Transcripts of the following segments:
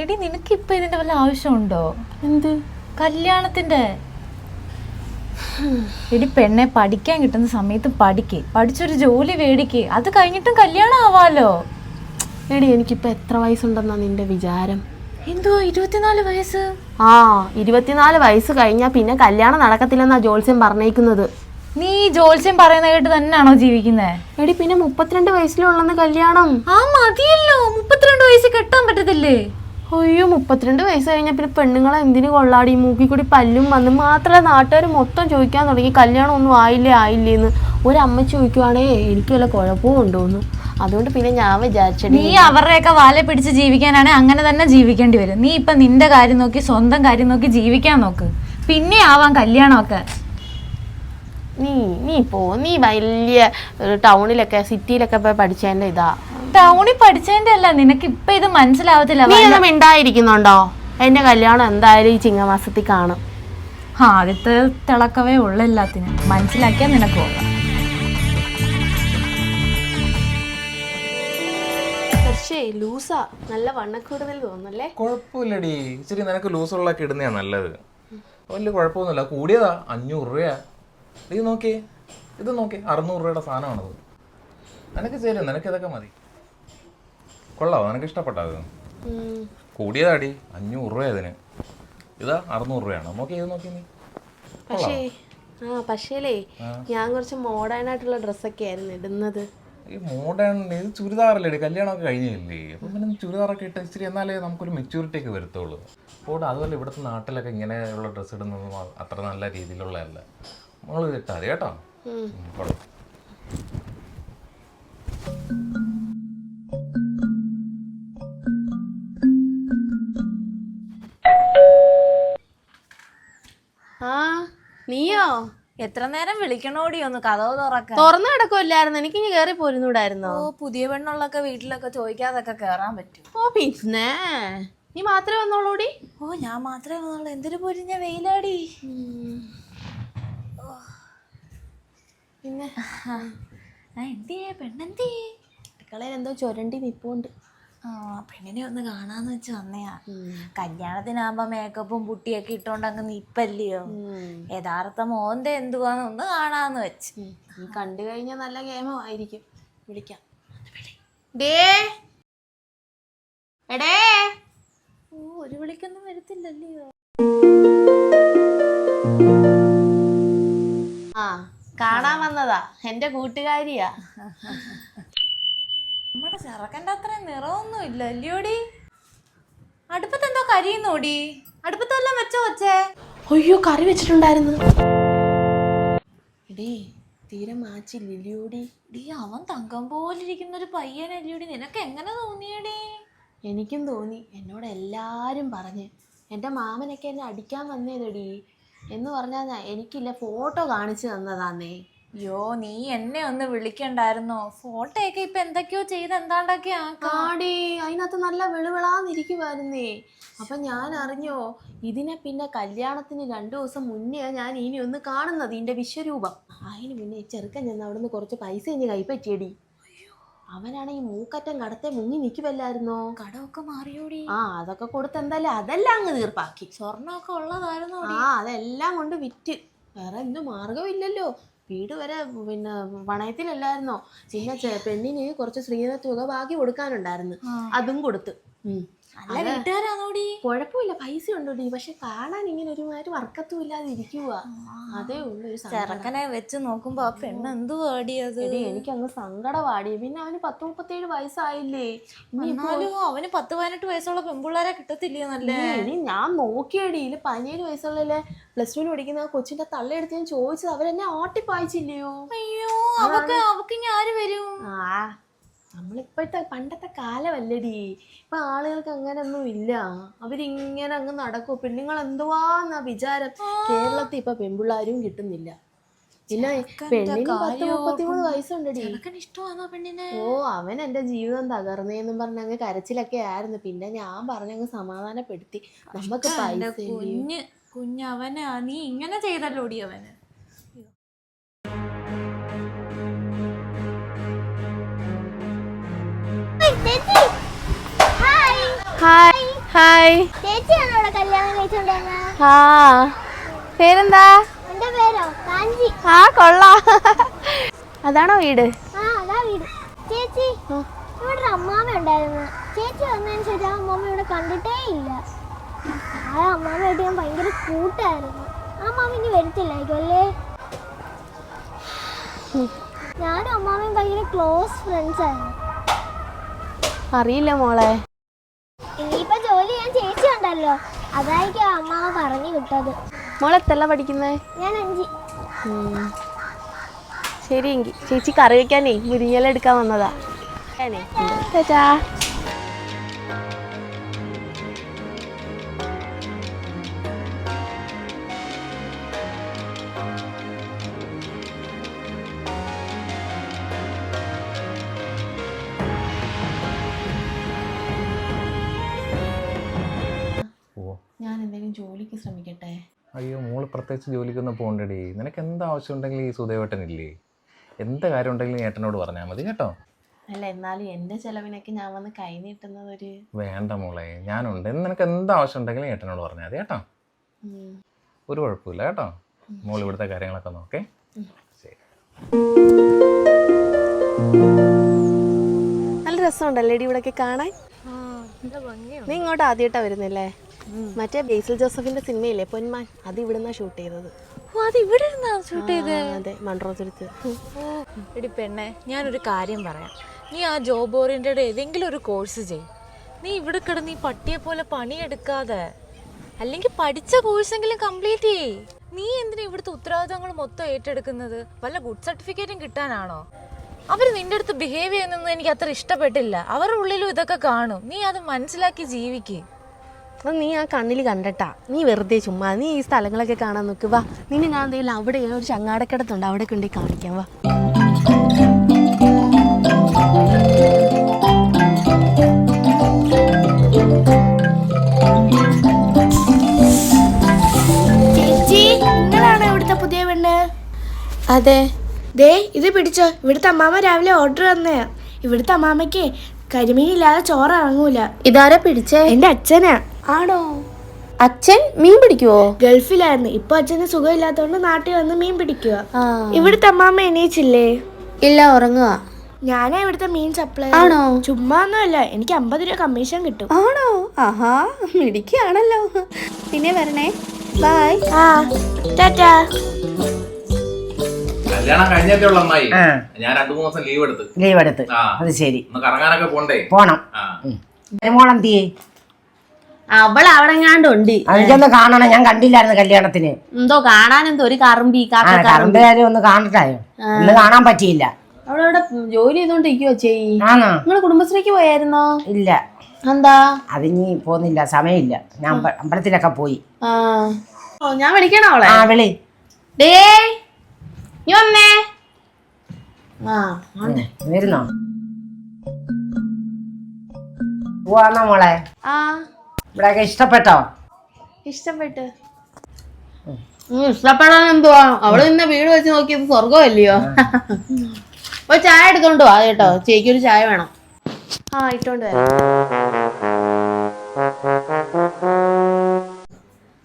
എടി നിനക്ക് ഇപ്പൊ ഇതിന്റെ വല്ല ആവശ്യമുണ്ടോ? എന്ത്? കല്യാണത്തിന്റെ. എടി പെണ്ണെ പഠിക്കാൻ കിട്ടുന്ന സമയത്ത് പഠിക്ക്. പഠിച്ചൊരു ജോലി മേടിക്ക് അത് കഴിഞ്ഞിട്ടും കല്യാണം ആവാലോ എടി എനിക്കിപ്പോ എത്ര വയസ്സുണ്ടെന്നാ നിന്റെ വിചാരം? എന്തോ ഇരുപത്തിനാല് വയസ്സ്? ആ ഇരുപത്തിനാല് വയസ്സ് കഴിഞ്ഞാ പിന്നെ കല്യാണം നടക്കത്തില്ലെന്നാ ജോത്സ്യം പറഞ്ഞേക്കുന്നത്. നീ ജോത്സ്യം പറയുന്ന കേട്ട് തന്നെയാണോ ജീവിക്കുന്നേ? എടി പിന്നെ മുപ്പത്തിരണ്ട് വയസ്സിലുള്ളന്ന് കല്യാണം. ആ മതിയല്ലോ. മുപ്പത്തിരണ്ട് വയസ്സ് കെട്ടാൻ പറ്റത്തില്ലേ? അയ്യോ മുപ്പത്തിരണ്ട് വയസ്സ് കഴിഞ്ഞാൽ പിന്നെ പെണ്ണുങ്ങളെ എന്തിനു കൊള്ളാടി? മൂക്കി കൂടി പല്ലും വന്ന് മാത്രമേ നാട്ടുകാർ മൊത്തം ചോദിക്കാൻ തുടങ്ങി. കല്യാണം ഒന്നും ആയില്ലേ? ആയില്ലേ എന്ന് ഒരമ്മ ചോദിക്കുവാണേ എനിക്ക് വല്ല കുഴപ്പവും ഉണ്ടോന്നു അതുകൊണ്ട് പിന്നെ ഞാൻ വിചാരിച്ചത് നീ അവരുടെയൊക്കെ വാല പിടിച്ച് ജീവിക്കാനാണ് അങ്ങനെ തന്നെ ജീവിക്കേണ്ടി വരും. നീ ഇപ്പൊ നിന്റെ കാര്യം നോക്കി സ്വന്തം കാര്യം നോക്കി ജീവിക്കാൻ നോക്ക്. പിന്നെ ആവാം കല്യാണമൊക്കെ. നീ നീ പോ. നീ വലിയ ടൗണിലൊക്കെ സിറ്റിയിലൊക്കെ പോയി പഠിച്ചതിന്റെ ഇതാ. ടൗണിൽ പഠിച്ചതിന്റെ അല്ല നിനക്ക് ഇപ്പൊ ഇത് മനസ്സിലാവത്തില്ല. നീ ഒന്നും മിണ്ടായിരിക്കുന്നുണ്ടോ? എന്റെ കല്യാണം എന്തായാലും ഈ ചിങ്ങമാസത്തിൽ കാണും. ആദ്യത്തെ തിളക്കവേ ഉള്ള എല്ലാത്തിനും. മനസ്സിലാക്കിയാൽ നിനക്ക് പോകാം. പക്ഷേ ലൂസാ നല്ല വണ്ണക്കൂടുതൽ തോന്നുന്നല്ലേ? കുഴപ്പമില്ലടി. ഇച്ചിരി നിനക്ക് ലൂസുള്ളൊക്കെ ഇടുന്നതാ നല്ലത്. വലിയ കുഴപ്പമൊന്നുമില്ല. കൂടിയതാ അഞ്ഞൂറ് രൂപയാ. ഇത് നോക്കിയേ. ഇത് നോക്കിയേ അറുന്നൂറ് രൂപയുടെ സാധനമാണത്. നിനക്ക് ചേരും നിനക്ക് ഇതൊക്കെ മതി. കൊള്ളാവോ നിനക്ക് ഇഷ്ടപ്പെട്ടത് കൂടിയതാടി. അഞ്ഞൂറ് രൂപ അതിന് ഇതാ അറുന്നൂറ് രൂപയാണ്. നോക്കി ഇത് നോക്കി നീ. പക്ഷേ ആ പക്ഷേലേ ഞാൻ കുറച്ച് മോഡേൺ ആയിട്ടുള്ള ഡ്രസ്സൊക്കെ ആയിരുന്നു ഇടുന്നത്. ഈ മോഡേൺ ഇത് ചുരിദാറല്ലേ? കല്യാണമൊക്കെ കഴിഞ്ഞില്ലേ? അപ്പം പിന്നെ ചുരിദാറൊക്കെ ഇട്ട് ഇച്ചിരി എന്നാലേ നമുക്കൊരു മെച്യൂരിറ്റി ഒക്കെ വരത്തുള്ളൂ. അപ്പോൾ അതുപോലെ ഇവിടുത്തെ നാട്ടിലൊക്കെ ഇങ്ങനെയുള്ള ഡ്രസ്സ് ഇടുന്നത് അത്ര നല്ല രീതിയിലുള്ളതല്ല. നമ്മൾ ഇട്ടാൽ കേട്ടോ. ഉം, നീയോ എത്ര നേരം വിളിക്കണോടി ഒന്ന് കഥവ് തുറക്ക തുറന്നു കിടക്കുമല്ലായിരുന്നു എനിക്ക് ഇനി കേറി പോരുന്നൂടായിരുന്നോ ഓ പുതിയ പെണ്ണുള്ളൊക്കെ വീട്ടിലൊക്കെ ചോദിക്കാതൊക്കെ കേറാൻ പറ്റും ഓ പിന്നെ നീ മാത്രമേ വന്നോളൂടി ഓ ഞാൻ മാത്രമേ വന്നോളൂ എന്തൊരു പൊരിഞ്ഞ വെയിലാടി പിന്നെ എന്തിയേ പെണ്ണെന്തിയേ അടുക്കളയിൽ എന്തോ ചുരണ്ടി നിപ്പുണ്ട് പെണ്ണിനെ ഒന്ന് കാണാന്ന് വെച്ച് വന്നയാ. കല്യാണത്തിനാകുമ്പോ മേക്കപ്പും പുട്ടിയൊക്കെ ഇട്ടോണ്ട് അങ്ങ് നിപ്പല്ലയോ? യഥാർത്ഥ മോന്റെ എന്തുവാന്ന് ഒന്ന് കാണാന്ന് വെച്ച്. നീ കണ്ടു കഴിഞ്ഞാൽ നല്ല ഗെയിമായിരിക്കും വിളിക്കാം. ഡേ എടേ. ഓ ഒരു വിളിക്കൊന്നും വരത്തില്ലല്ലയോ? ആ കാണാൻ വന്നതാ. എന്റെ കൂട്ടുകാരിയാ. നമ്മുടെ ചെറുക്കന്റെ അത്ര നിറമൊന്നും ഇല്ല അല്ലയോടി? അടുപ്പത്ത് എന്തോ കരിയുന്നോടി അടുപ്പത്തെല്ലാം വെച്ചോ വച്ചേ അയ്യോ കറി വെച്ചിട്ടുണ്ടായിരുന്നു. എടേ തീരെ മാച്ചില്ലില്ലിയോടി ഡീ അവൻ തങ്കം പോലിരിക്കുന്ന ഒരു പയ്യനല്ലയോടി നിനക്ക് എങ്ങനെ തോന്നിയടി? എനിക്കും തോന്നി. എന്നോട് എല്ലാരും പറഞ്ഞ് എന്റെ മാമനൊക്കെ എന്നെ അടിക്കാൻ വന്നേതടി. എന്ന് പറഞ്ഞാൽ എനിക്കില്ല ഫോട്ടോ കാണിച്ചു തന്നതാന്നേ. അയ്യോ നീ എന്നെ ഒന്ന് വിളിക്കണ്ടായിരുന്നോ? ഫോട്ടോയൊക്കെ ഇപ്പൊ എന്തൊക്കെയോ ചെയ്ത് എന്താണ്ടൊക്കെ അതിനകത്ത് നല്ല വെളുവിളാന്നിരിക്കുവായിരുന്നേ. അപ്പൊ ഞാൻ അറിഞ്ഞോ ഇതിനെ പിന്നെ കല്യാണത്തിന് രണ്ടു ദിവസം മുന്നേ ഞാൻ ഇനി ഒന്ന് കാണുന്നത് ഇതിന്റെ വിശ്വരൂപം. അതിന് പിന്നെ ചെറുക്കൻ ചെന്ന് അവിടുന്ന് കുറച്ച് പൈസ ഇനി കൈപ്പറ്റിയടി. അവനാണ് ഈ മൂക്കറ്റം കടത്തെ മുങ്ങി നിൽക്കുമല്ലായിരുന്നോ കടമൊക്കെ മാറിയോടി. ആ അതൊക്കെ കൊടുത്ത് എന്തായാലും അതെല്ലാം അങ്ങ് തീർപ്പാക്കി. സ്വർണമൊക്കെ ഉള്ളതായിരുന്നു ആ അതെല്ലാം കൊണ്ട് വിറ്റ്. വേറെ എന്ത് മാർഗമില്ലല്ലോ വീട് വരെ പിന്നെ പണയത്തിലല്ലായിരുന്നോ പിന്നെ പെണ്ണിന് കുറച്ച് സ്ത്രീധന തുക ബാക്കി കൊടുക്കാനുണ്ടായിരുന്നു അതും കൊടുത്ത്. ഉം. നല്ല വീട്ടുകാരാണോടി? കുഴപ്പമില്ല. പൈസ ഉണ്ടോടി പക്ഷെ കാണാൻ ഇങ്ങനെ ഒരുമാതിരി വർക്കത്തും ഇല്ലാതെ ഇരിക്കുക അതേ ഉള്ളൂ ഒരു. ചെറുക്കനെ വെച്ച് നോക്കുമ്പോ ആ പെണ്ണ് എന്ത് പാടിയത് എനിക്ക് അങ്ങ് സങ്കടമാടി പിന്നെ അവന് പത്ത് മുപ്പത്തേഴ് വയസ്സായില്ലേ. ഇനിയിപ്പോലും എന്നാലും അവന് പത്ത് പതിനെട്ട് വയസ്സുള്ള പെൺപിള്ളേരെ കിട്ടത്തില്ലേ നല്ല ഇനി ഞാൻ നോക്കിയടി. ഇതിൽ പതിനേഴ് വയസ്സുള്ള പ്ലസ് ടു പഠിക്കുന്ന ആ കൊച്ചിന്റെ തള്ളയെടുത്ത് ഞാൻ ചോദിച്ചത് അവരെന്നെ ഓട്ടിപ്പായിച്ചില്ലയോ അയ്യോ അവക്ക് അവക്ക് ഇനി ആര് വരും? ആ നമ്മളിപ്പോഴത്തെ പണ്ടത്തെ കാലമല്ലടി. ഇപ്പൊ ആളുകൾക്ക് അങ്ങനൊന്നും ഇല്ല. അവരിങ്ങനെ അങ്ങ് നടക്കും. പെണ്ണുങ്ങൾ എന്തുവാന്നാ വിചാരം കേരളത്തിൽ ഇപ്പൊ പെൺപിള്ളാരും കിട്ടുന്നില്ല. പിന്നെ പെണ്ണിന് പത്ത് മുപ്പത്തിമൂന്ന് വയസ്സുണ്ടടി. ഓ അവൻ എന്റെ ജീവിതം തകർന്നേന്നും പറഞ്ഞ അങ്ങ് കരച്ചിലൊക്കെ ആയിരുന്നു. പിന്നെ ഞാൻ പറഞ്ഞങ്ങ് സമാധാനപ്പെടുത്തി. നമുക്ക് പൈസ? കുഞ്ഞ് കുഞ്ഞവനാ. നീ ഇങ്ങനെ ചെയ്തല്ലോടി അവന്? ഹായ് ഹായ് ചേച്ചിയാണോ ഇവിടെ കല്യാണം ആ. പേരെന്താ? എന്റെ പേരോ? കാഞ്ചി. ആ കൊള്ളാ. അതാണോ വീട്? ആ അതാ വീട്. ചേച്ചി ഇവിടെ അമ്മാമ ഉണ്ടായിരുന്നു. ചേച്ചി വന്നതിന് ശേഷം ആ അമ്മാമ ഇവിടെ കണ്ടിട്ടേ ഇല്ല. ആ അമ്മാമയായിട്ട് ഞാൻ ഭയങ്കര കൂട്ടായിരുന്നു. ആ അമ്മാമ ഇനി വരത്തില്ലായിരിക്കും അല്ലേ? ഞാനും അമ്മാമയും ഭയങ്കര ക്ലോസ് ഫ്രണ്ട്സ് ആയിരുന്നു. അറിയില്ല മോളെ ഇനിയിപ്പോ ജോലി ഞാൻ ചേച്ചി ഉണ്ടല്ലോ. അതായിരിക്കും അമ്മ പറഞ്ഞു വിട്ടത്. മോളെത്തല്ല പഠിക്കുന്നേ? ഞാൻ അഞ്ചി. ശരി എങ്കിൽ ചേച്ചി കറി വെക്കാനേ മുരിങ്ങല എടുക്കാൻ വന്നതാ. ചേച്ചാ പ്രത്യേകിച്ച് ജോലിക്കൊന്നും പോകണ്ടടി. നിനക്ക് എന്ത് ആവശ്യം ഉണ്ടെങ്കിലും ഈ സുദേവേട്ടനില്ലേ എന്ത് കാര്യം ഉണ്ടെങ്കിലും ഏട്ടനോട് പറഞ്ഞാൽ മതി കേട്ടോ. അല്ല എന്നാലും എന്റെ ചെലവിനൊക്കെ ഞാൻ വന്ന് കൈ നീട്ടുന്നത് ഒരു വേണ്ട മോളെ ഞാനുണ്ട്. നിനക്ക് എന്ത് ആവശ്യം ഉണ്ടെങ്കിലും ഏട്ടനോട് പറഞ്ഞാൽ മതി കേട്ടോ. ഒരു കുഴപ്പമില്ല കേട്ടോ. മോൾ ഇവിടുത്തെ കാര്യങ്ങളൊക്കെ നോക്കേ. ശരി. നല്ല രസമുണ്ടല്ലേ ഇവിടെ കാണാൻ? നീ ഇങ്ങോട്ട് ആദ്യമായിട്ടാ വരുന്നില്ലേ? മറ്റേ ബേസിൽ ജോസഫിന്റെ സിനിമയില്ലേ? പൊന്മാൻ. അത് ഇവിടുന്ന ഷൂട്ട് ചെയ്തത്. ഓ അത് ഇവിടെ ഇരുന്നാ ഷൂട്ട് ചെയ്തത്? അതെ. ഓ. എടി പെണ്ണെ ഞാനൊരു കാര്യം പറയാം. നീ ആ ജോബ് ഓറിയന്റഡ് ഏതെങ്കിലും ഒരു കോഴ്സ് ചെയ് നീ ഇവിടെ കിടന്ന് ഈ പട്ടിയെ പോലെ പണിയെടുക്കാതെ. അല്ലെങ്കിൽ പഠിച്ച കോഴ്സെങ്കിലും കംപ്ലീറ്റ് ചെയ്യ്. നീ എന്തിനാ ഇവിടുത്തെ ഉത്തരവാദിത്തങ്ങൾ മൊത്തം ഏറ്റെടുക്കുന്നത്? വല്ല ഗുഡ് സർട്ടിഫിക്കറ്റും കിട്ടാനാണോ? അവർ നിന്റെ അടുത്ത് ബിഹേവ് ചെയ്യുന്നതെന്ന് എനിക്ക് അത്ര ഇഷ്ടപ്പെട്ടില്ല. അവരുടെ ഉള്ളിലും ഇതൊക്കെ കാണും. നീ അത് മനസ്സിലാക്കി ജീവിക്ക്. അത് നീ ആ കണ്ണിൽ കണ്ടട്ടാ. നീ വെറുതെ ചുമ്മാ നീ ഈ സ്ഥലങ്ങളൊക്കെ കാണാൻ നോക്ക് വാ. നിന്നെ ഞാൻ എന്തെങ്കിലും അവിടെ ഒരു ചങ്ങാടക്കിടത്തുണ്ട് അവിടെ കൊണ്ടേ കാണിക്കാം വാ. ചേച്ചി നിങ്ങളാണ് ഇവിടുത്തെ പുതിയ പെണ്ണ്? അതെ. ദേ ഇത് പിടിച്ചോ. ഇവിടുത്തെ അമ്മാമ്മ രാവിലെ ഓർഡർ തന്നെയാ ഇവിടുത്തെ അമ്മാമയ്ക്ക് കരിമീനില്ലാതെ ചോറ് ഇറങ്ങൂല ഇതാരാ പിടിച്ചേ? എന്റെ അച്ഛനാ. ആണോ? അച്ഛൻ മീൻ പിടിക്കുവോ? ഗൾഫിലായിരുന്നു. ഇപ്പൊ അച്ഛന് സുഖമില്ലാത്തോണ്ട് നാട്ടിൽ വന്ന് മീൻ പിടിക്കുക ഇവിടുത്തെ അമ്മാമ്മ എണീച്ചില്ലേ? ഇല്ല ഉറങ്ങുക ഞാനാ ഇവിടുത്തെ മീൻ സപ്ലൈ ആണോ? ചുമ്മാ ഒന്നുമല്ല എനിക്ക് അമ്പത് രൂപ കമ്മീഷൻ കിട്ടും. ആണോ? ആഹാ മിടിക്കാണല്ലോ പിന്നെ വരണേ. ബൈ. ആ ടാറ്റാ. കല്യാണം ഉള്ള അമ്മായി. ഞാൻ രണ്ടു മൂന്ന് ദിവസം ലീവ് എടുത്ത്. ലീവ് എടുത്ത്. ആ. അത് ശരി. നമുക്ക് ഇറങ്ങാനൊക്കെ പോണ്ടേ? പോണം. ആ. മോളെന്തിയേ. അവൾ അവിടെ ഉണ്ട് എനിക്കൊന്ന് കാണണം. ഞാൻ കണ്ടില്ലായിരുന്നു കല്യാണത്തിന്. എന്തോ കാണാനെന്തോ ഒരു കറമ്പി കാര്യം ഒന്ന് കാണട്ടായോ ഇന്ന് കാണാൻ പറ്റിയില്ല. അവളവിടെ ജോലി ചെയ്തോണ്ടിരിക്കുവോ ചെയ് നിങ്ങൾ കുടുംബശ്രീക്ക് പോയായിരുന്നോ? ഇല്ല. എന്താ? അതിനി പോന്നില്ല സമയമില്ല. ഞാൻ അമ്പലത്തിലൊക്കെ പോയി. ഞാൻ വിളിക്കണോ അവളെ? ആ വിളി. ഡേ വന്നേ? ആ വരുന്നോ? പോവാന്നോ മോളെ? ആ. ഇവിടെയൊക്കെ ഇഷ്ടപ്പെട്ടോ? ഇഷ്ടപ്പെട്ട്. ഇഷ്ടപ്പെടാൻ എന്തുവാ? അവൾ നിന്ന വീട് വെച്ച് നോക്കിയത് സ്വർഗമല്ലയോ അപ്പൊ ചായ എടുത്തോണ്ട് വാ കേട്ടോ. ഒരു ചായ വേണം. ആ ഇട്ടോണ്ട് വരാം.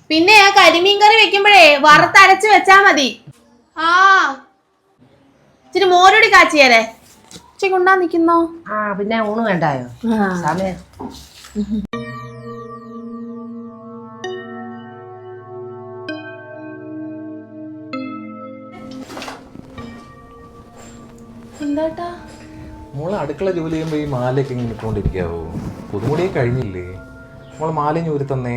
പിന്നെ ആ കരിമീൻ കറി വെക്കുമ്പോഴേ വറുത്തരച്ച് വെച്ചാ മതി. ആ. ഇച്ചിരി മോരോടി കാച്ചിയാലേ ഉച്ചയ്ക്ക് കൊണ്ടാ നിക്കുന്നോ? ആ പിന്നെ ഊണ് വേണ്ടായോ? സമയം. എന്താട്ടാ മോളെ അടുക്കള ജോലി ചെയ്യുമ്പോൾ ഈ മാലയൊക്കെ ഇങ്ങനെ ഇട്ടുകൊണ്ടിരിക്കാവോ? പുതുമുടിയെ കഴിഞ്ഞില്ലേ? മോളെ മാല ഊരി തന്നേ.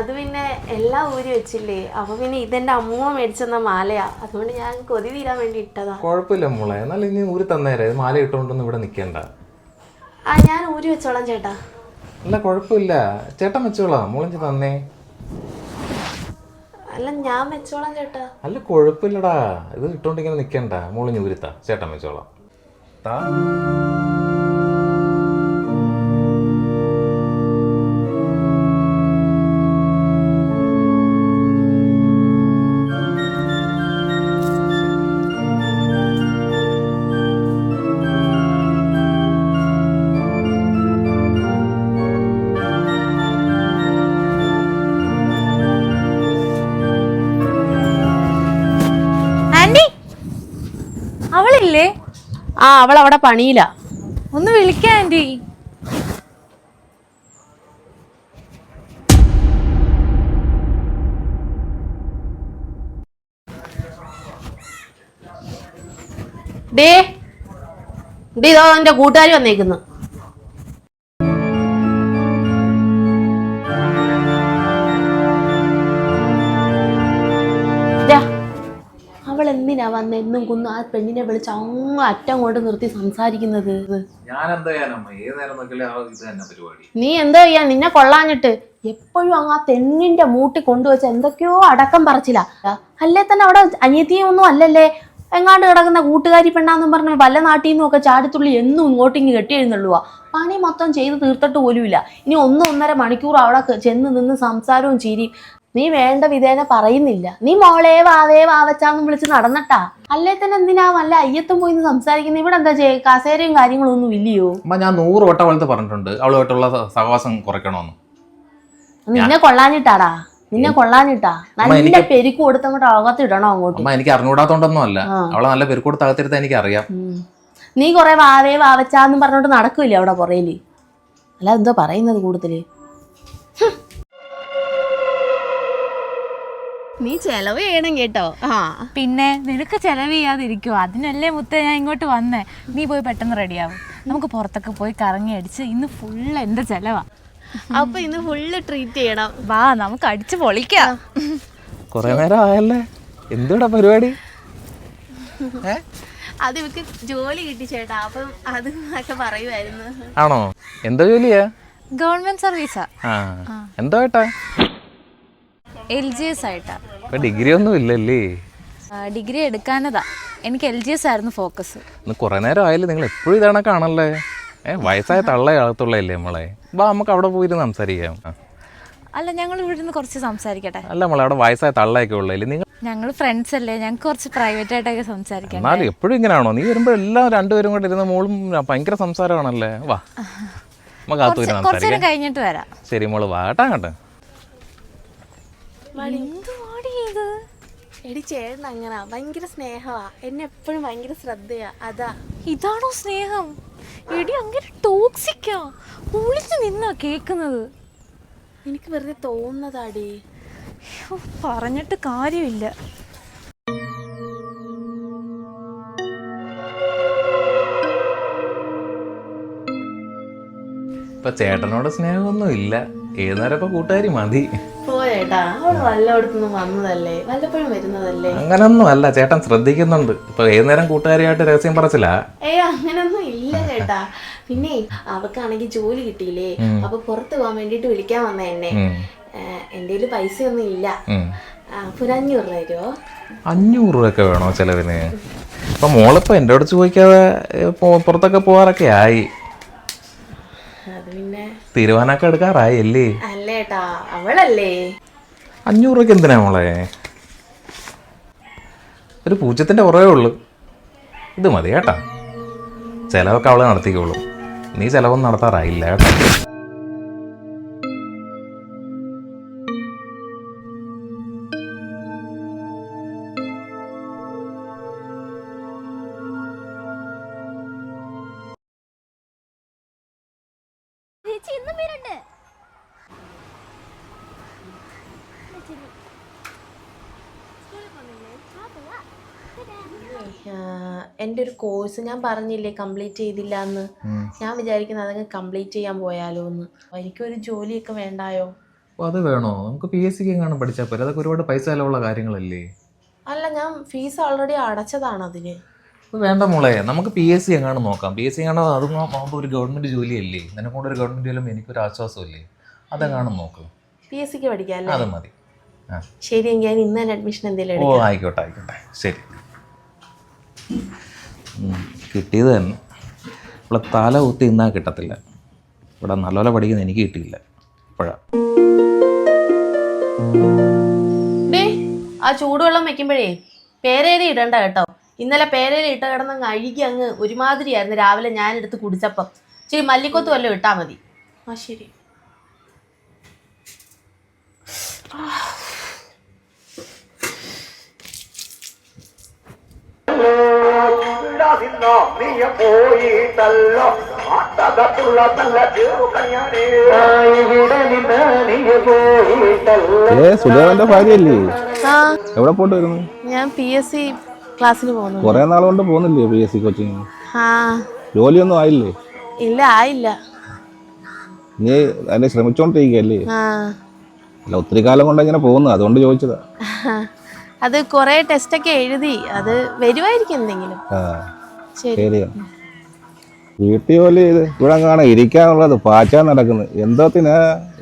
അത് പിന്നെ എല്ലാം ഊരി വെച്ചില്ലേ? അപ്പൊ പിന്നെ ഇതെന്റെ അമ്മൂമ്മ മേടിച്ചെന്ന മാലയാ. അതുകൊണ്ട് ഞാൻ കൊതി തീരാൻ വേണ്ടി ഇട്ടതാ. കുഴപ്പമില്ല മോളെ. എന്നാൽ ഇനി ഊരി തന്നേരെ. ഇത് മാല ഇട്ടുകൊണ്ടൊന്നും ഇവിടെ നിൽക്കണ്ട ആ ഞാൻ ഊരി വെച്ചോളാം ചേട്ടാ. അല്ല കുഴപ്പമില്ല. ചേട്ടൻ വെച്ചോളാം. മോളെ തന്നേ. അല്ല ഞാൻ വെച്ചോളാം ചേട്ടാ. അല്ല കുഴപ്പമില്ലടാ ഇത് ഇട്ടോണ്ടിങ്ങനെ നിൽക്കണ്ട മോളിഞ്ഞ് ഉരുത്താ ചേട്ടൻ വെച്ചോളാം താ. അവൾ അവിടെ പണിയില്ല ഒന്ന് വിളിക്കാം ആന്റി. ഡേ ഡേ ഇതോ എന്റെ കൂട്ടുകാരി വന്നേക്കുന്നു. എന്തിനാ വന്ന് എന്നും കുന്നു ആ പെണ്ണിനെ വിളിച്ച് അങ്ങ് അറ്റം കൊണ്ട് നിർത്തി സംസാരിക്കുന്നത്? ഞാൻ എന്താ ചെയ്യാനമ്മ ഏത് നേരം നോക്കിയാലേ ആ ഇത് തന്നെ പരിപാടി. നീ എന്തോ ചെയ്യാ? നിന്നെ കൊള്ളാഞ്ഞിട്ട്. എപ്പോഴും അങ്ങ് ആ തെങ്ങിന്റെ മൂട്ടി കൊണ്ടുവച്ച എന്തൊക്കെയോ അടക്കം പറച്ചില്ല അല്ലേ തന്നെ അവിടെ അനിയത്തിയൊന്നും അല്ലല്ലേ? എങ്ങാണ്ട് കിടക്കുന്ന കൂട്ടുകാരി പെണ്ണാന്നും പറഞ്ഞ വല്ല നാട്ടിൽ നിന്നും ഒക്കെ ചാടിത്തുള്ളി എന്നും ഇങ്ങോട്ടിങ്ങ് കെട്ടി എഴുന്നള്ളുവാ. പണി മൊത്തം ചെയ്ത് തീർത്തിട്ട് പോലുമില്ല. ഇനി ഒന്നൊന്നര ഒന്നര മണിക്കൂർ അവിടെ ചെന്ന് നിന്ന് സംസാരവും ചിരിയും. നീ വേണ്ട വിധേന പറയുന്നില്ല. നീ മോളെ വാവേ വാവച്ചാന്ന് വിളിച്ച് നടന്നട്ടാ. അല്ലേ തന്നെ എന്തിനാ വല്ല അയ്യത്തും പോയി സംസാരിക്കുന്നത് ഇവിടെ എന്താ ചെയ്യുക കസേരയും കാര്യങ്ങളും ഒന്നും ഇല്ലയോ? അമ്മ ഞാൻ നൂറ് വട്ടം അവളത്ത് പറഞ്ഞിട്ടുണ്ട്. അവളുമായിട്ടുള്ള സഹവാസം കുറയ്ക്കണമെന്ന്. നിന്നെ കൊള്ളാഞ്ഞിട്ടാടാ. നിന്നെ കൊള്ളാഞ്ഞിട്ടാ. നല്ല പെരുക്ക് കൊടുത്തങ്ങോട്ട് അകത്ത് ഇടണം അങ്ങോട്ട്? അമ്മ എനിക്ക് അറിഞ്ഞൂടാത്തോണ്ടൊന്നും അല്ല അവളെ നല്ല പെരുക്കൂടത്ത് അകത്തിരുത്താൻ എനിക്ക് അറിയാം നീ കൊറേ വാവേ വാവച്ചാന്ന് പറഞ്ഞോണ്ട് നടക്കൂലേ അവിടെ പുറയിൽ? അല്ല എന്തോ പറയുന്നത് കൂടുതൽ. നീ ചെലവ് ചെയ്യണം കേട്ടോ. ആ. പിന്നെ നിനക്ക് ചെലവ് ചെയ്യാതിരിക്കുവോ? അതിനല്ലേ മുത്ത ഞാൻ ഇങ്ങോട്ട് വന്നേ. നീ പോയി പെട്ടെന്ന് റെഡിയാവും. നമുക്ക് പുറത്തൊക്കെ പോയി കറങ്ങി അടിച്ച് ഇന്ന് ഫുള്ള് എന്റെ ചെലവാ. അപ്പൊ ഇന്ന് ഫുള്ള് ട്രീറ്റ് ചെയ്യണം. വാ നമുക്ക് അടിച്ച് പൊളിക്കാം. കുറെ നേരം ആയല്ലേ? എന്തുടാ പരിപാടി? അത് ഇവക്ക് ജോലി കിട്ടി ചേട്ടാ അപ്പം അത് ഒക്കെ പറയുമായിരുന്നു ആണോ? എന്താ ജോലിയാ? ഗവൺമെന്റ് സർവീസാ. ആ. എന്താ ഏട്ടാ? എൽ ജി എസ് ആയിട്ടാ. ഡിഗ്രി ഒന്നും ഇല്ലല്ലേ? ഡിഗ്രി എടുക്കാനതാ. എനിക്ക് എൽ ജി എസ് ആയിരുന്നു ഫോക്കസ് കുറേ നേരം ആയാലും നിങ്ങൾ എപ്പോഴും ഇതാണ് കാണല്ലേ? ഏ വയസ്സായ തള്ള അകത്തുള്ളല്ലേ നമ്മളെ? വാ നമുക്ക് അവിടെ പോയിരുന്ന് സംസാരിക്കാം. അല്ല ഞങ്ങൾ ഇവിടെ നിന്ന് കുറച്ച് സംസാരിക്കട്ടെ. അല്ല നമ്മളെ അവിടെ വയസ്സായ തള്ളയൊക്കെ ഉള്ളല്ലേ നിങ്ങൾ ഞങ്ങൾ ഫ്രണ്ട്സ് അല്ലേ? ഞങ്ങൾക്ക് കുറച്ച് പ്രൈവറ്റ് ആയിട്ടൊക്കെ സംസാരിക്കാം എന്നാലും എപ്പോഴും ഇങ്ങനെയാണോ? നീ വരുമ്പോൾ എല്ലാം രണ്ടുപേരും കൂടെ ഇരുന്ന മോളും ഭയങ്കര സംസാരമാണല്ലേ? വാ. നമുക്ക് കഴിഞ്ഞിട്ട് വരാം. ശരി മോൾ വാട്ടാ കേട്ടോ എടി ചേട്ടൻ അങ്ങനെ. ഭയങ്കര സ്നേഹമാ എന്നെ എപ്പോഴും ഭയങ്കര ശ്രദ്ധയാ. അതാ. ഇതാണോ സ്നേഹം? എടി അങ്ങനെ ടോക്സിക്കാ. ഒളിച്ചു നിന്നാ കേക്കുന്നത്. എനിക്ക് വെറുതെ തോന്നുന്നതാടി. പറഞ്ഞിട്ട് കാര്യമില്ല. ഇപ്പൊ ചേട്ടനോട് സ്നേഹമൊന്നും ഇല്ല ഏത് നേരം ഇപ്പൊ കൂട്ടുകാരി മതി. പോയേട്ടാ അവൾ വല്ലയിടത്തുനിന്ന് വന്നതല്ലേ? വല്ലപ്പോഴും വരുന്നതല്ലേ? അങ്ങനൊന്നും അല്ല. ചേട്ടൻ ശ്രദ്ധിക്കുന്നുണ്ട്. ഇപ്പൊ ഏതുനേരം കൂട്ടുകാരിയായിട്ട് രഹസ്യം പറച്ചില്ല ഏ അങ്ങനൊന്നും ഇല്ല ചേട്ടാ. പിന്നെ അവക്കാണെങ്കിൽ ജോലി കിട്ടിയില്ലേ? അപ്പൊ പുറത്തു പോകാൻ വേണ്ടിട്ട് വിളിക്കാൻ വന്ന എന്നെ. എന്റെ കയ്യിൽ ഒന്നും ഇല്ല. അപ്പൊ ഒരു അഞ്ഞൂറ് രൂപ തരുമോ അഞ്ഞൂറ് രൂപയൊക്കെ വേണോ ചെലവിന്? അപ്പൊ മോളിപ്പോ എന്റെ അടുത്ത് ചോദിക്കാതെ പുറത്തൊക്കെ പോവാറൊക്കെ ആയി. തീരുമാനമൊക്കെ എടുക്കാറായല്ലേ? അല്ലേട്ടാ അവളല്ലേ? അഞ്ഞൂറ് രൂപയ്ക്ക് എന്തിനാ മോളെ? ഒരു പൂജത്തിന്റെ കുറവേ ഉള്ളു. ഇത് മതി കേട്ടാ. ചെലവൊക്കെ അവൾ നടത്തിക്കോളൂ. നീ ചെലവൊന്നും നടത്താറായില്ല കേട്ടോ. എന്റെ ഒരു കോഴ്സ് ഞാൻ പറഞ്ഞില്ലേ കംപ്ലീറ്റ് ചെയ്തില്ല എന്ന് ഞാൻ വിചാരിക്കുന്നത് അതങ്ങ് കംപ്ലീറ്റ് ചെയ്യാൻ പോയാലോ എന്ന് എനിക്കൊരു ജോലിയൊക്കെ വേണ്ടായോ? അത് വേണോ? നമുക്ക് പി എസ് സിക്ക് എങ്ങാനും പഠിച്ചാൽ പോരെ? അതൊക്കെ ഒരുപാട് പൈസ ചിലവുള്ള കാര്യങ്ങളല്ലേ? അല്ല ഞാൻ ഫീസ് ഓൾറെഡി അടച്ചതാണ് അതിന്. അത് വേണ്ട മോളെ. നമുക്ക് പി എസ് സി എങ്ങാനും നോക്കാം. പി എസ് സി എങ്ങാനും അതും ഒരു ഗവൺമെന്റ് ജോലിയല്ലേ? നിനക്ക് കൊണ്ട് ഒരു ഗവൺമെന്റ് ജോലി എനിക്കൊരു ആശ്വാസമല്ലേ? അതെങ്ങാനും നോക്ക്. പി എസ് സിക്ക് പഠിക്കാം അല്ലേ? അത് മതി. ശരി ഞാൻ ഇന്ന് തന്നെ അഡ്മിഷൻ എന്തെങ്കിലും ഓ ആയിക്കോട്ടെ ആയിക്കോട്ടെ. ശരി. കിട്ടിയത് തന്നെ. ഇവിടെ തല കുത്തി ഇന്നാ കിട്ടത്തില്ല. ഇവിടെ നല്ലപോലെ പഠിക്കുന്ന എനിക്ക് കിട്ടിയില്ല ഇപ്പോഴാ. ഡേ ആ ചൂടുവെള്ളം വെക്കുമ്പോഴേ പേരേലി ഇടണ്ട കേട്ടോ. ഇന്നലെ പേരേലി ഇട്ട കിടന്നങ്ങ് അഴുകി അങ്ങ് ഒരുമാതിരിയായിരുന്നു രാവിലെ ഞാനെടുത്ത് കുടിച്ചപ്പം. ഇച്ചിരി മല്ലിക്കൊത്ത് വല്ലതും ഇട്ടാൽ മതി. ആ ശരി. നീ പോയിട്ടല്ലോ. ഏ സുധേവന്റെ ഭാര്യയല്ലേ? എവിടെ പോയിട്ട് വരുന്നു? ഞാൻ പി എസ് സി ക്ലാസ്സിന് പോകുന്നു. കുറെ നാൾ കൊണ്ട് പോകുന്നില്ലേ പി എസ് സി കോച്ചിങ് ജോലിയൊന്നും ആയില്ലേ? ഇല്ല ആയില്ല. നീ അതിനെ ശ്രമിച്ചോണ്ടിരിക്കല്ലേ അല്ല ഒത്തിരി കാലം കൊണ്ട് ഇങ്ങനെ പോകുന്നു അതുകൊണ്ട് ചോദിച്ചതാ. അത് കുറെ ടെസ്റ്റ് ഒക്കെ എഴുതി. അത് വരുമായിരിക്കും എന്തെങ്കിലും. ആ. ശരി. വീട്ടിൽ ജോലി ചെയ്ത് ഇവിടെ കാണാൻ ഇരിക്കാനുള്ളത് പാച്ച നടക്കുന്നത് എന്തോത്തിനാ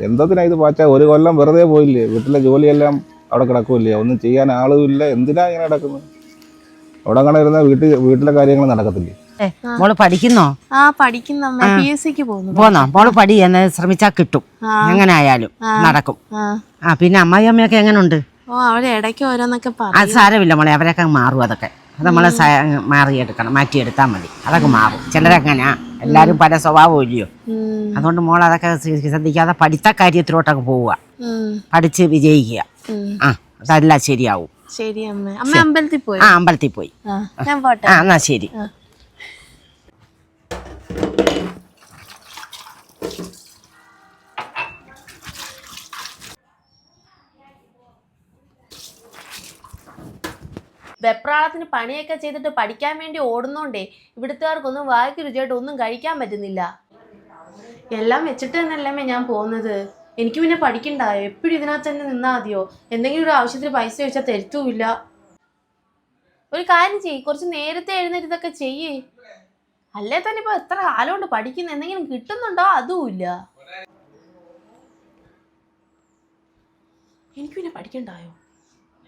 എന്തോത്തിനാ ഇത് പാച്ച? ഒരു കൊല്ലം വെറുതെ പോയില്ലേ? വീട്ടിലെ ജോലിയെല്ലാം അവിടെ കിടക്കൂല്ലേ? ഒന്നും ചെയ്യാൻ ആളുമില്ല എന്തിനാ ഇങ്ങനെ നടക്കുന്നത് അവിടെ കാണാൻ ഇരുന്ന വീട്ടിൽ വീട്ടിലെ കാര്യങ്ങൾ നടക്കത്തില്ലേ? മോൾ പഠിക്കുന്നോ? ആ പഠിക്കുന്ന പി എസ് സിക്ക് പോകുന്നു. പോന്നോ? മോൾ പഠി എന്ന് ശ്രമിച്ചാൽ കിട്ടും. എങ്ങനെ ആയാലും നടക്കും. ആ. പിന്നെ അമ്മായി അമ്മയൊക്കെ എങ്ങനെയുണ്ട് ഓ അവരെ ഇടയ്ക്ക് ഓരോന്നൊക്കെ അത് സാരമില്ല മോളെ. അവരൊക്കെ മാറും അതൊക്കെ. അത് നമ്മളെ സ- മാറിയെടുക്കണം മാറ്റിയെടുത്താൽ മതി. അതൊക്കെ മാറും. ചിലരങ്ങനെയാ എല്ലാവരും പല സ്വഭാവം ഇല്ലയോ? അതുകൊണ്ട് മോൾ അതൊക്കെ ശ്ര- ശ്രദ്ധിക്കാതെ പഠിത്ത കാര്യത്തിലോട്ടൊക്കെ പോവുക. പഠിച്ച് വിജയിക്കുക. ആ അതെല്ലാം ശരിയാവും. ശരി അമ്മ. അമ്മ അമ്പലത്തിൽ പോയി? ആ അമ്പലത്തിൽ പോയി. ഞാൻ പോട്ടെ. ആ എന്നാ ശരി. വെപ്രാളത്തിന് പണിയൊക്കെ ചെയ്തിട്ട് പഠിക്കാൻ വേണ്ടി ഓടുന്നോണ്ടേ ഇവിടുത്തുകാർക്കൊന്നും വായിക്ക് രുചിയായിട്ട് ഒന്നും കഴിക്കാൻ പറ്റുന്നില്ല. എല്ലാം വെച്ചിട്ട് തന്നെയല്ലേ ഞാൻ പോകുന്നത്? എനിക്ക് പിന്നെ പഠിക്കണ്ട എപ്പോഴും ഇതിനകത്ത് തന്നെ നിന്നാൽ മതിയോ? എന്തെങ്കിലും ഒരു ആവശ്യത്തിന് പൈസ ചോദിച്ചാൽ തരുത്തുമില്ല. ഒരു കാര്യം ചെയ്യ് കുറച്ച് നേരത്തെ എഴുന്നേറ്റ് ഇതൊക്കെ ചെയ്യേ. അല്ലേ തന്നെ ഇപ്പൊ എത്ര കാലം കൊണ്ട് പഠിക്കുന്ന? എന്തെങ്കിലും കിട്ടുന്നുണ്ടോ? അതുമില്ല എനിക്ക് പിന്നെ പഠിക്കണ്ടായോ?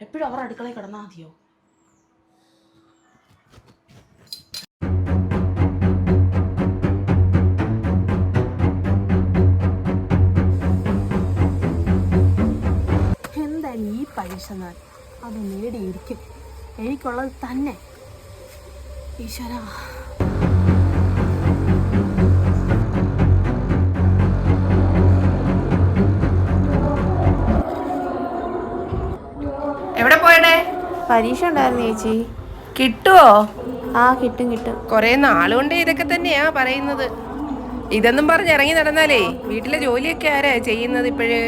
എപ്പോഴും അവർ അടുക്കളയിൽ കിടന്നാൽ മതിയോ? എന്തായാലും ഈ പരീക്ഷ നാൾ അത് നേടിയിരിക്കും. എനിക്കുള്ളത് തന്നെ. ഈശ്വര. എവിടെ പോയടേ? പരീക്ഷ ഉണ്ടായിരുന്നു ചേച്ചി. കിട്ടുവോ? ആ കിട്ടും കിട്ടും. കൊറേ നാളുകൊണ്ട് ഇതൊക്കെ തന്നെയാ പറയുന്നത്. ഇതൊന്നും പറഞ്ഞ് ഇറങ്ങി നടന്നാലേ വീട്ടിലെ ജോലിയൊക്കെ ആരാ ചെയ്യുന്നത് ഇപ്പോഴ്?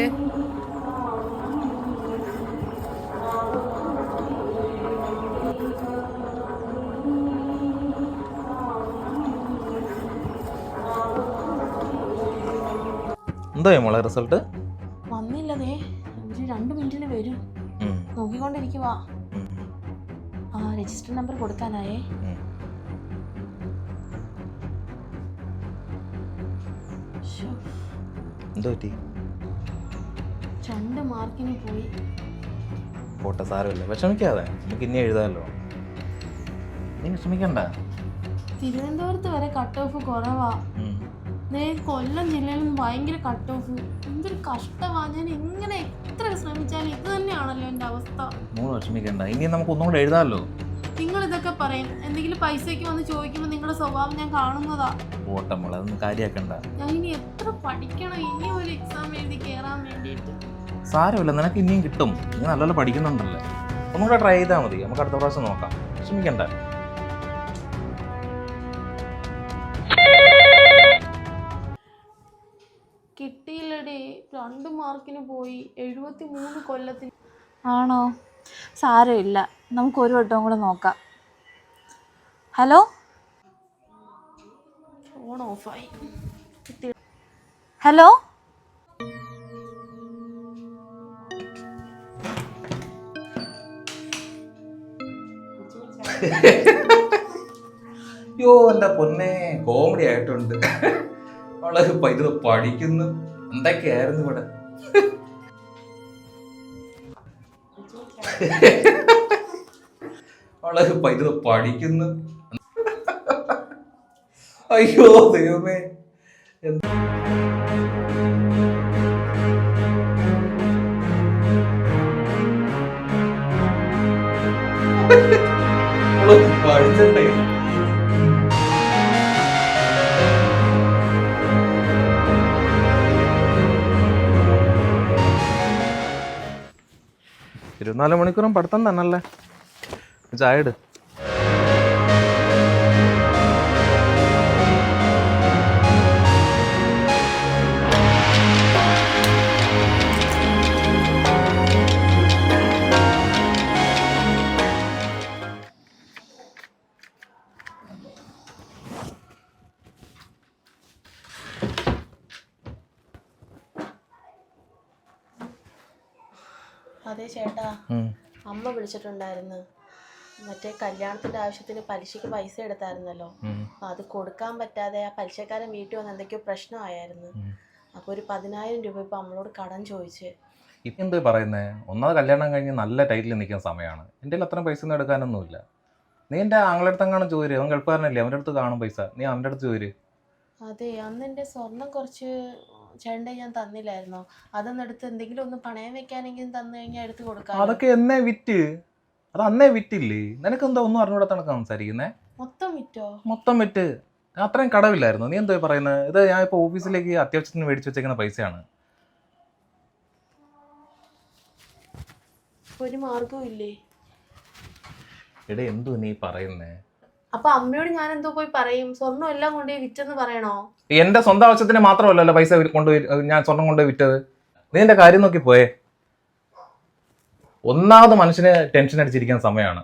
എന്തായി മോളെ റിസൾട്ട്? വന്നില്ലതേ. ഒരു രണ്ട് മിനിറ്റിൽ വരും. നോക്കിക്കൊണ്ടിരിക്കുവാ. ആ രജിസ്റ്റർ നമ്പർ കൊടുക്കാനായേ. രണ്ട് മാർക്കിന് പോയി. പോട്ടെ സാരമില്ല. വിഷമിക്കാതെ. നമുക്ക് ഇനി എഴുതാമല്ലോ. നീ വിഷമിക്കണ്ട. തിരുവനന്തപുരത്ത് വരെ കട്ട് ഓഫ് കുറവാ. ദേ കൊല്ലം ജില്ലയിലും ഭയങ്കര കട്ട് ഓഫ് എന്തൊരു കഷ്ടമാ ഞാൻ എങ്ങനെ എത്ര ശ്രമിച്ചാലും ഇത് തന്നെയാണല്ലോ എന്റെ അവസ്ഥ. മോൾ വിഷമിക്കണ്ട ഇനി നമുക്ക് ഒന്നും കൂടെ എഴുതാമല്ലോ നിങ്ങൾ ഇതൊക്കെ പറയും. എന്തെങ്കിലും പൈസയ്ക്ക് വന്ന് ചോദിക്കുമ്പോൾ നിങ്ങളുടെ സ്വഭാവം ഞാൻ കാണുന്നതാ. ഓട്ടം മോളെ അതൊന്നും കാര്യമാക്കണ്ട ഞാൻ ഇനി എത്ര പഠിക്കണം? ഇനി ഒരു എക്സാം എഴുതി കയറാൻ വേണ്ടിയിട്ട്. സാരമില്ല നിനക്ക് ഇനിയും കിട്ടും. നീ നല്ലപോലെ പഠിക്കുന്നുണ്ടല്ലേ. ഒന്നും കൂടെ ട്രൈ ചെയ്താൽ മതി. നമുക്ക് അടുത്ത പ്രാവശ്യം നോക്കാം. വിഷമിക്കണ്ട. രണ്ട് മാർക്കിന് പോയി എഴുപത്തി മൂന്ന് കൊല്ലത്തിന് ആണോ? സാരമില്ല. നമുക്ക് ഒരു വട്ടവും കൂടെ നോക്കാം. ഹലോ? ഫോൺ ഓഫായി ഹലോ? യോ എന്റെ പൊന്നെ. കോമഡി ആയിട്ടുണ്ട്. വളരെ പൈതൃ പഠിക്കുന്നു. എന്തൊക്കെയായിരുന്നു ഇവിടെ? വളരെ പൈത പഠിക്കുന്നു. അയ്യോ ദൈവമേ. എന്ത്- പഠിച്ചിട്ടേ ഇരുപത്തിനാല് മണിക്കൂറും പഠിത്തം തന്നല്ലേ? ചായ ഇട്. ചേട്ടാ അമ്മ വിളിച്ചിട്ടുണ്ടായിരുന്നു. മറ്റേ കല്യാണത്തിന്റെ ആവശ്യത്തിന് പലിശക്ക് പൈസ എടുത്തായിരുന്നല്ലോ. അത് കൊടുക്കാൻ പറ്റാതെ ആ പലിശക്കാരൻ വീട്ടിൽ വന്ന് എന്തൊക്കെയോ പ്രശ്നമായിരുന്നു. അപ്പൊ ഒരു പതിനായിരം രൂപ ഇപ്പൊ നമ്മളോട് കടം ചോദിച്ച്. ഇപ്പം എന്ത് പറയുന്നേ? ഒന്നാമത് കല്യാണം കഴിഞ്ഞ് നല്ല ടൈറ്റിൽ നിൽക്കുന്ന സമയമാണ്. എന്റെ കയ്യിൽ അത്രയും പൈസ ഒന്നും എടുക്കാനൊന്നുമില്ല. നീ എന്റെ ആങ്ങളടുത്ത് കാണും ചോദിച്ചു അവൻ ഗൾഫുകാരനല്ലേ? അവന്റെ അടുത്ത് കാണും പൈസ. നീ അവന്റെ അടുത്ത് ചോദിച്ചു അതെ അന്ന് എന്റെ സ്വർണം കുറച്ച് ചേട്ടൻ ഞാൻ തന്നില്ലായിരുന്നോ? അതൊന്നും എടുത്ത് എന്തെങ്കിലും ഒന്ന് പണയം വെക്കാനെങ്കിലും തന്നു കഴിഞ്ഞാൽ എടുത്ത് കൊടുക്കാം അതൊക്കെ എന്നെ വിറ്റ്. അത് അന്നേ വിറ്റില്ലേ? നിനക്ക് എന്താ ഒന്നും അറിഞ്ഞൂടെ കണക്ക് സംസാരിക്കുന്നേ? മൊത്തം വിറ്റോ? മൊത്തം വിറ്റ്. അത്രയും കടവില്ലായിരുന്നു? നീ എന്തോ പറയുന്നത് ഇത് ഞാൻ ഇപ്പോൾ ഓഫീസിലേക്ക് അത്യാവശ്യത്തിന് മേടിച്ചു വെച്ചേക്കുന്ന പൈസയാണ്. ഒരു മാർഗവും ഇല്ലേ? എടേ എന്തോ നീ പറയുന്നേ? അപ്പൊ അമ്മയോട് ഞാൻ എന്തോ പോയി പറയും സ്വർണം എല്ലാം കൊണ്ടുപോയി വിറ്റെന്ന് പറയണോ? എന്റെ സ്വന്തം ആവശ്യത്തിന് മാത്രമല്ലല്ലോ പൈസ കൊണ്ടുപോയി ഞാൻ സ്വർണം കൊണ്ടുപോയി വിറ്റത്. നീ എന്റെ കാര്യം നോക്കി പോയേ. ഒന്നാമത് മനുഷ്യന് ടെൻഷൻ അടിച്ചിരിക്കാൻ സമയമാണ്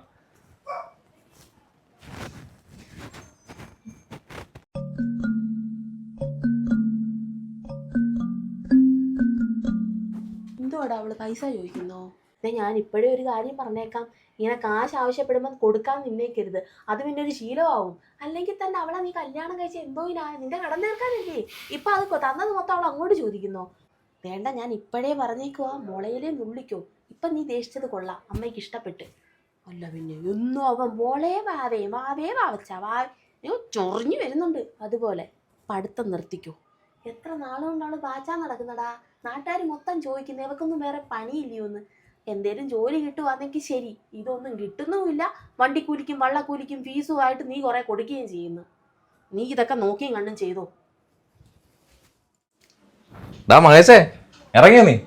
എന്തുവാടാ അവൾ പൈസ ചോദിക്കുന്നോ? ഞാൻ ഇപ്പോഴേ ഒരു കാര്യം പറഞ്ഞേക്കാം. ഇങ്ങനെ കാശ് ആവശ്യപ്പെടുമ്പോൾ കൊടുക്കാൻ നിന്നേക്കരുത്. അത് പിന്നെ ഒരു ശീലമാവും. അല്ലെങ്കിൽ തന്നെ അവളെ നീ കല്യാണം കഴിച്ച എന്തോയിനാ നിന്റെ കടം തീർക്കാനല്ലേ ഇപ്പൊ അത് തന്നത് മൊത്തം അവൾ അങ്ങോട്ട് ചോദിക്കുന്നു. വേണ്ട ഞാൻ ഇപ്പോഴേ പറഞ്ഞേക്കുവാ മുളയിലേ നുള്ളിക്കോ. ഇപ്പൊ നീ ദേഷിച്ചത് കൊള്ളാം. അമ്മയ്ക്ക് ഇഷ്ടപ്പെട്ട്. അല്ല പിന്നെ ഒന്നും അവൻ മോളേ വാവേ വാവേ വാവച്ച. വാ ചൊറിഞ്ഞു വരുന്നുണ്ട്. അതുപോലെ പഠിത്തം നിർത്തിക്കോ. എത്ര നാളുകൊണ്ടാണ് പാച്ചാ നടക്കുന്നടാ? നാട്ടുകാർ മൊത്തം ചോദിക്കുന്നത് ഇവക്കൊന്നും വേറെ പണിയില്ലയോ എന്ന് എന്തേലും ജോലി കിട്ടുവാണെങ്കിൽ ശരി. ഇതൊന്നും കിട്ടുന്നുമില്ല. വണ്ടിക്കൂലിക്കും വള്ളക്കൂലിക്കും ഫീസുമായിട്ട് നീ കുറെ കൊടുക്കുകയും ചെയ്യുന്നു. നീ ഇതൊക്കെ നോക്കിയും കണ്ടും ചെയ്തോ? ഡാ മഹേഷേ ഇറങ്ങിയോ നീ?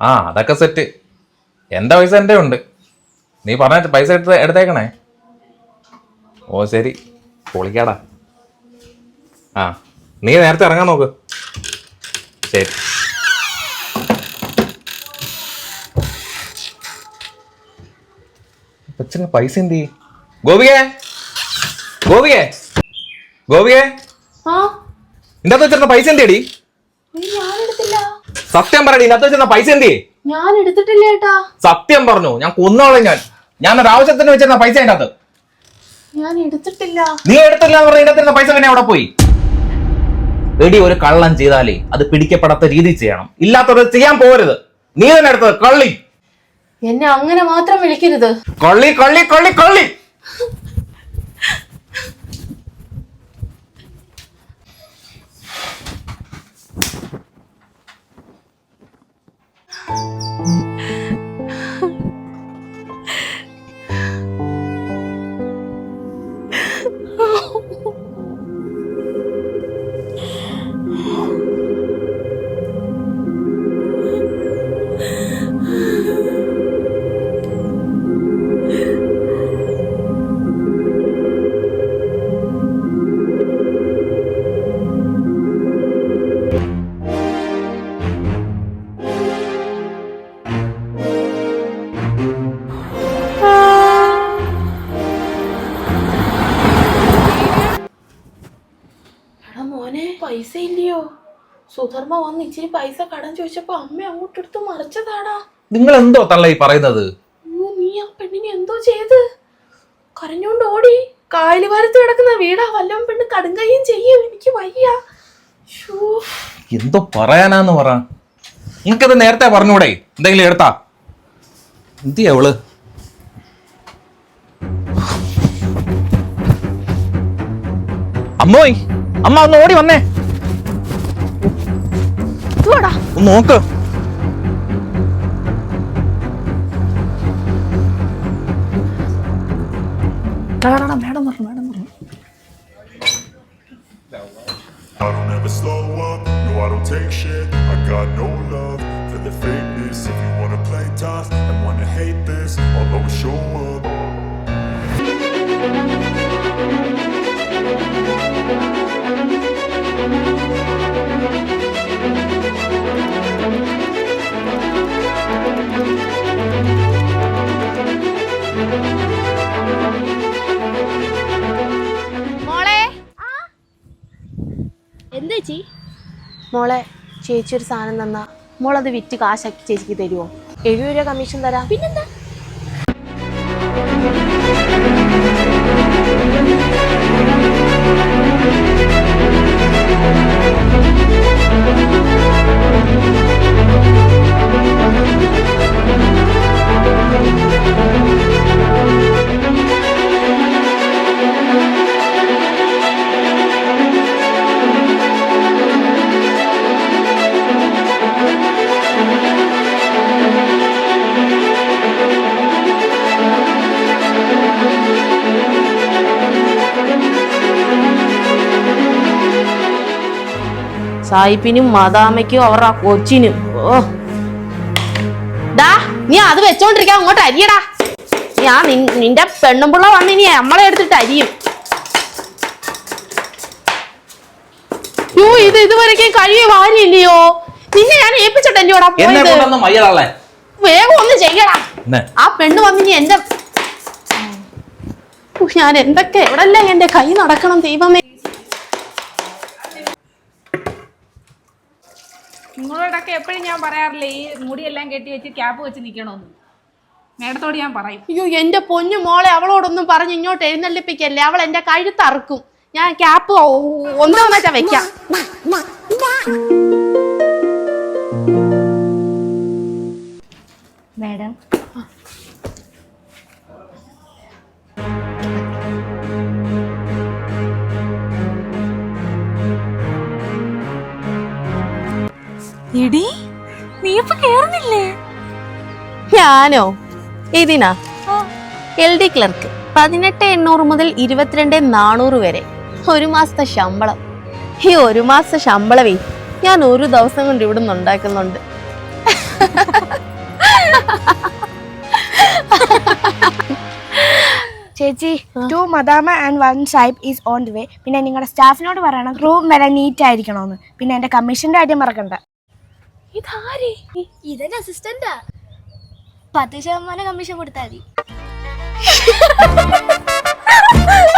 ആ അതൊക്കെ സെറ്റ് എന്റെ പൈസ എന്റെ ഉണ്ട്. നീ പറഞ്ഞ പൈസ എടുത്ത് എടുത്തേക്കണേ. ഓ ശരി. പൊളിക്കാടാ. ആ നീ നേരത്തെ ഇറങ്ങാൻ നോക്ക്. ശരി. കൊച്ചിന് പൈസ എന്ത് ചെയ്യും? ഗോപികേ? ഗോപികേ? ഗോപികേ? ആ? ഇന്നത്തെ വെച്ചിരുന്ന പൈസ എന്തേടി ഞാൻ എടുത്തില്ല. സത്യം പറയടി ഇന്നത്തെ വെച്ചിരുന്ന പൈസ എന്തേ ഞാൻ എടുത്തിട്ടില്ല ഏട്ടാ. സത്യം പറഞ്ഞു ഞാൻ കൊന്നോളെ ഞാൻ. ഞാൻ ഒരു ആവശ്യത്തിന് വെച്ചിരുന്ന പൈസ അതിന്റെ അകത്ത്. ഞാൻ എടുത്തിട്ടില്ല. നീ എടുത്തില്ല എന്ന് പറഞ്ഞ ഇതിനകത്ത് പൈസ പിന്നെ അവിടെ പോയി? എടി ഒരു കള്ളം ചെയ്താലേ അത് പിടിക്കപ്പെടാത്ത രീതി ചെയ്യണം. ഇല്ലാത്തത് ചെയ്യാൻ പോരുത് നീ തന്നെ എടുത്തത് കള്ളി. എന്നെ അങ്ങനെ മാത്രം വിളിക്കരുത്. കൊള്ളി കൊള്ളി കൊള്ളി കള്ളി. ഇച്ചിരി പൈസ കടം ചോദിച്ചപ്പോ അമ്മ അങ്ങോട്ടെടുത്ത് മറിച്ചതാടാ. നിങ്ങൾ എന്തോ തള്ള ഈ പറയുന്നത് നീ ആ പെണ്ണിനെ എന്തോ ചെയ്ത്? കരഞ്ഞോണ്ട് ഓടി. കായലുവാരത്ത് കിടക്കുന്ന വീടാ. വല്ലവൻ പെണ്ണ് കടുങ്കയും ചെയ്യും. എനിക്ക് വയ്യ. ശ്ശോ. എന്തോ പറയാനാന്ന് പറ. നിനക്കത് നേരത്തെ പറഞ്ഞൂടെ? എന്തെങ്കിലും എടുത്താ. എന്തിയാ അവൾ? അമ്മോയ് അമ്മ ഒന്ന് ഓടി വന്നേ. ഒന്ന് നോക്ക്. I ചേച്ചി സാധനം തന്നാ മോളത് വിറ്റ് കാശാക്കി ചേച്ചിക്ക് തരുമോ എഴുപത് രൂപ കമ്മീഷൻ തരാം. പിന്നെന്താ? സായിപ്പിനും മാതാമയ്ക്കും അവർ ആ കൊച്ചിനും. ഓ. ഡാ നീ അത് വെച്ചോണ്ടിരിക്ക അങ്ങോട്ട് അരിയടാ. ഞാൻ നിന്റെ പെണ്ണുമ്പിള്ള വന്ന് ഇനി നമ്മളെ എടുത്തിട്ട് അരിയും. യോ ഇത് ഇതുവരെയ്ക്കും കഴിയ വാരിയില്ലയോ? നിന്നെ ഞാൻ ഏൽപ്പിച്ചിട്ടല്ലോടാ എന്നെ പോയത്? കൊണ്ടൊന്നും വേഗം ഒന്ന് ചെയ്യടാ. ആ പെണ്ണ് വന്നിനി എന്റെ ഞാൻ എന്തൊക്കെ എവിടെല്ലാം എന്റെ കൈ നടക്കണം ദൈവമേ. നിങ്ങളോടൊക്കെ എപ്പോഴും ഞാൻ പറയാറില്ലേ ഈ മുടിയെല്ലാം കെട്ടി വെച്ച് ക്യാപ്പ് വെച്ച് നിൽക്കണമെന്ന് മേഡത്തോട് ഞാൻ പറയും. അയ്യോ എന്റെ പൊന്നു മോളെ അവളോടൊന്നും പറഞ്ഞ് ഇങ്ങോട്ട് എഴുന്നള്ളിപ്പിക്കല്ലേ അവൾ എന്റെ കഴുത്തറക്കും ഞാൻ ക്യാപ്പ് ഒന്നും വെച്ചാ വെക്കാം. മാഡം എടി നീ ഇപ്പൊ കേറുന്നില്ലേ? ഞാനോ? ഇതിനാ? എൽ ഡി ക്ലർക്ക് പതിനെട്ട് എണ്ണൂറ് മുതൽ ഇരുപത്തിരണ്ട് നാനൂറ് വരെ. ഒരു മാസത്തെ ശമ്പളം. ഈ ഒരു മാസത്തെ ശമ്പളമേ ഞാൻ ഒരു ദിവസം കൊണ്ട് ഇവിടെ നിന്ന് ഉണ്ടാക്കുന്നുണ്ട്. ചേച്ചി two മദാമ and one sahib is on the way പിന്നെ നിങ്ങളുടെ സ്റ്റാഫിനോട് പറയണം റൂം വരെ നീറ്റ് ആയിരിക്കണമെന്ന് പിന്നെ എന്റെ കമ്മീഷന്റെ കാര്യം മറക്കണ്ട. ഇതാരേ? ഇതെന്റെ അസിസ്റ്റന്റാ പത്ത് ശതമാനം കമ്മീഷൻ കൊടുത്താൽ മതി.